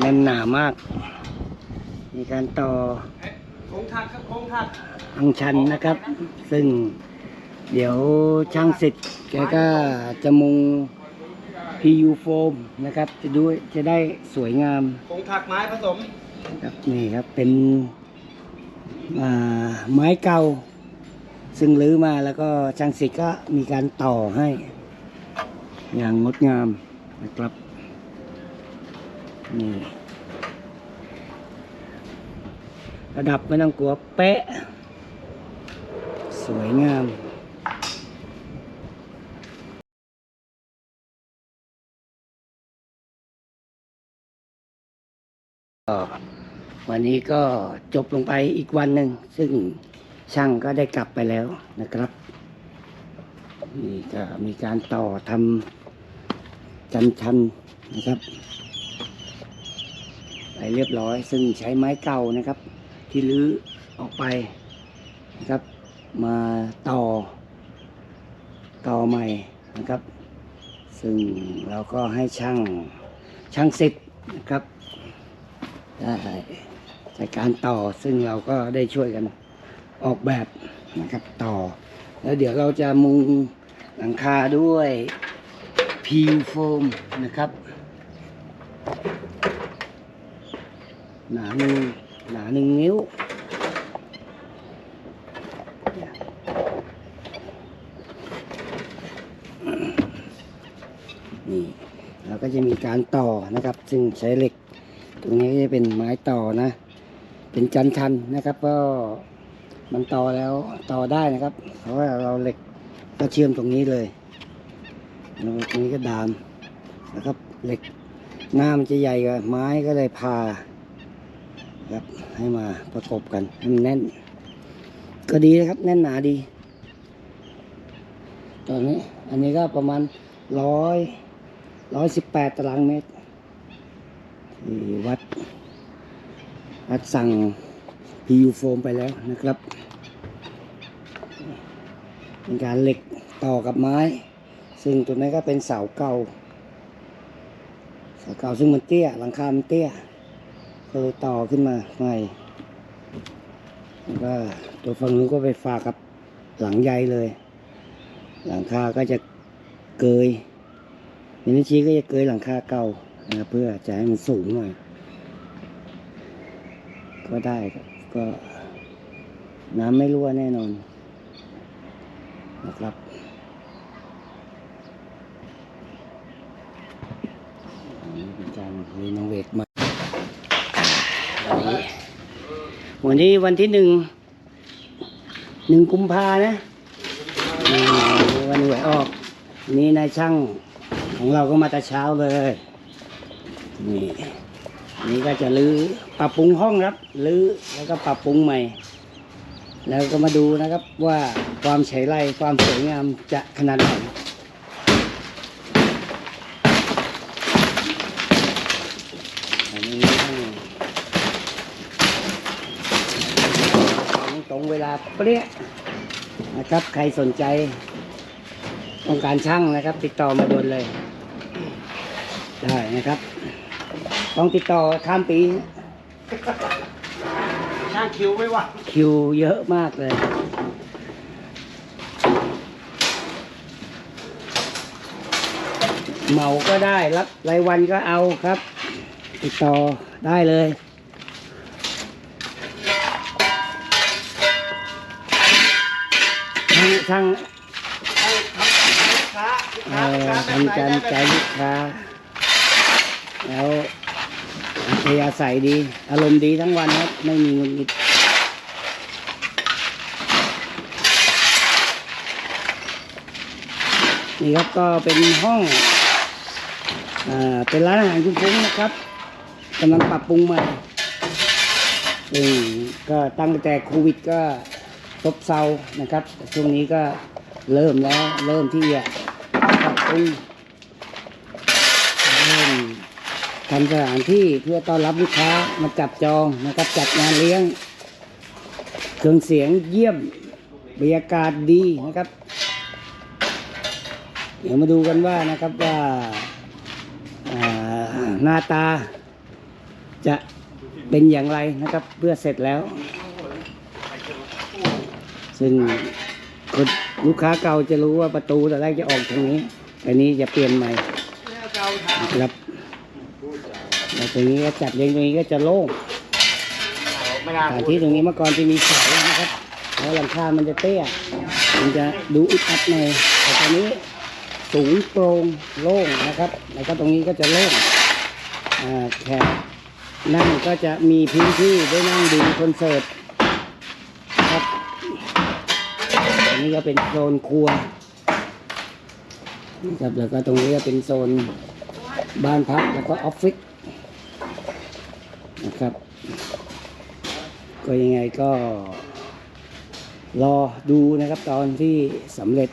แน่นหนามาก มีการต่อโค้งทักครับโค้งทักอังชันนะครับ ซึ่งเดี๋ยวช่างสิทธิ์แกก็จะมุง PU โฟมนะครับ จะด้วยจะได้สวยงามโค้งทักไม้ผสมครับนี่ครับเป็นอ่าไม้เก่า ซึ่งรื้อมาแล้วก็ช่างสิทธิ์ก็มีการต่อให้ อย่างงดงามนะครับ นี่ระดับไม่ต้องกลัวเป๊ะ สวยงามวันนี้ก็จบลงไปอีกวันหนึ่ง ซึ่งช่างก็ได้กลับไปแล้วนะครับ นี่ก็มีการต่อทำจันทันนะครับ เรียบร้อย ซึ่งใช้ไม้เก่านะครับ ที่รื้อออกไปนะครับ มาต่อ ต่อใหม่นะครับ ซึ่งเราก็ให้ช่างช่างสิบนะครับได้จากการต่อซึ่งเราก็ได้ช่วยกันออกแบบนะครับต่อ แล้วเดี๋ยวเราจะมุงหลังคาด้วยพิวโฟมนะครับ หนาหนึ่งหนาหนึ่งนิ้วนี่เราก็จะมีการต่อนะครับ ซึ่งใช้เหล็ก ตรงนี้ก็จะเป็นไม้ต่อนะ เป็นจันทันนะครับ ก็มันต่อแล้วต่อได้นะครับ เพราะว่าเราเหล็กก็เชื่อมตรงนี้เลยตรงนี้ก็ดามนะครับเหล็กหน้ามันจะใหญ่กว่าไม้ก็เลยพา ครับ ให้มาประกบกันให้มันแน่น ก็ดีนะครับ แน่นหนาดี ตอนนี้ อันนี้ก็ประมาณร้อยร้อยสิบแปดตารางเมตรที่วัด วัดสั่ง PU โฟมไปแล้วนะครับ เป็นการเหล็กต่อกับไม้ ซึ่งตัวนี้ก็เป็นเสาเก่าเสาเก่าซึ่งมันเตี้ยหลังคา มันเตี้ย ก็เลยต่อขึ้นมาใหม่แล้วก็ตัวฝั่งนู้นก็ไปฝากกับหลังใหญ่เลย หลังคาก็จะเกยมินิชีก็จะเกยหลังคาเก่านะเพื่อจะให้มันสูงหน่อย ก็ได้ก็น้ำไม่รั่วแน่นอนนะครับอันนี้เป็นการรีโนเวทมาวันนี้ วันนี้วันที่หนึ่งหนึ่งกุมภานะวันหวยออกวันนี้นายช่างของเราก็มาแต่เช้าเลยนี่นนี่ก็จะรื้อปรับปรุงห้องครับรื้อแล้วก็ปรับปรุงใหม่ แล้วก็มาดูนะครับว่าความเฉยไรความสวยงามจะขนาดไหนอันนี้ต้องตรง เวลาเปรี้ยนะครับ ใครสนใจต้องการช่างนะครับ ติดต่อมาด่วนเลย ได้นะครับ ต้องติดต่อข้ามปี ช่างคิวไม่ว่าคิวเยอะมากเลย เหมาก็ได้รับรายวันก็เอาครับ ติดต่อได้เลย ทางทางให้ทำลูกค้าลูกเอ่อทำค้าการใจลูกค้าแล้วอัธยาศัยดี อารมณ์ดีทั้งวันครับ ไม่มีหงุดหงิดนี่ครับก็เป็นห้องอ่าเป็นร้านอาหารคุณฟุ้งนะครับกำลังปรับปรุงใหม่ซึ่งก็ตั้งแต่โควิดก็ ซบเซานะครับ ช่วงนี้ก็เริ่มแล้วเริ่มที่จะปรับปรุงเริ่มทำสถานที่เพื่อต้อนรับลูกค้ามาจับจองนะครับ จัดงานเลี้ยง เครื่องเสียงเยี่ยมบรรยากาศดีนะครับ เดี๋ยวมาดูกันว่านะครับว่าหน้าตาจะเป็นอย่างไรนะครับเพื่อเสร็จแล้ว ซึ่งคนลูกค้าเก่าจะรู้ว่าประตูแต่แรกจะออกทางนี้ อันนี้จะเปลี่ยนใหม่เนี่ยเกาทางนะครับแล้วตรงนี้ก็จัดเรียงตรงนี้ก็จะโล่งไม่น่าสถานที่ตรงนี้เมื่อก่อนจะมีเสานะครับแล้วหลังคา มันจะเตี้ย มันจะดูอึดอัดหน่อยแต่ตอนนี้สูงโปร่งโล่งนะครับ แล้วก็ตรงนี้ก็จะโล่งอ่าแขกนั่งก็จะมีพื้นที่ได้นั่งดูคอนเสิร์ต นี้ก็เป็นโซนครัวนะครับแล้วก็ตรงนี้ก็เป็นโซนบ้านพักแล้วก็ออฟฟิศนะครับ ก็ยังไงก็รอดูนะครับตอนที่สำเร็จ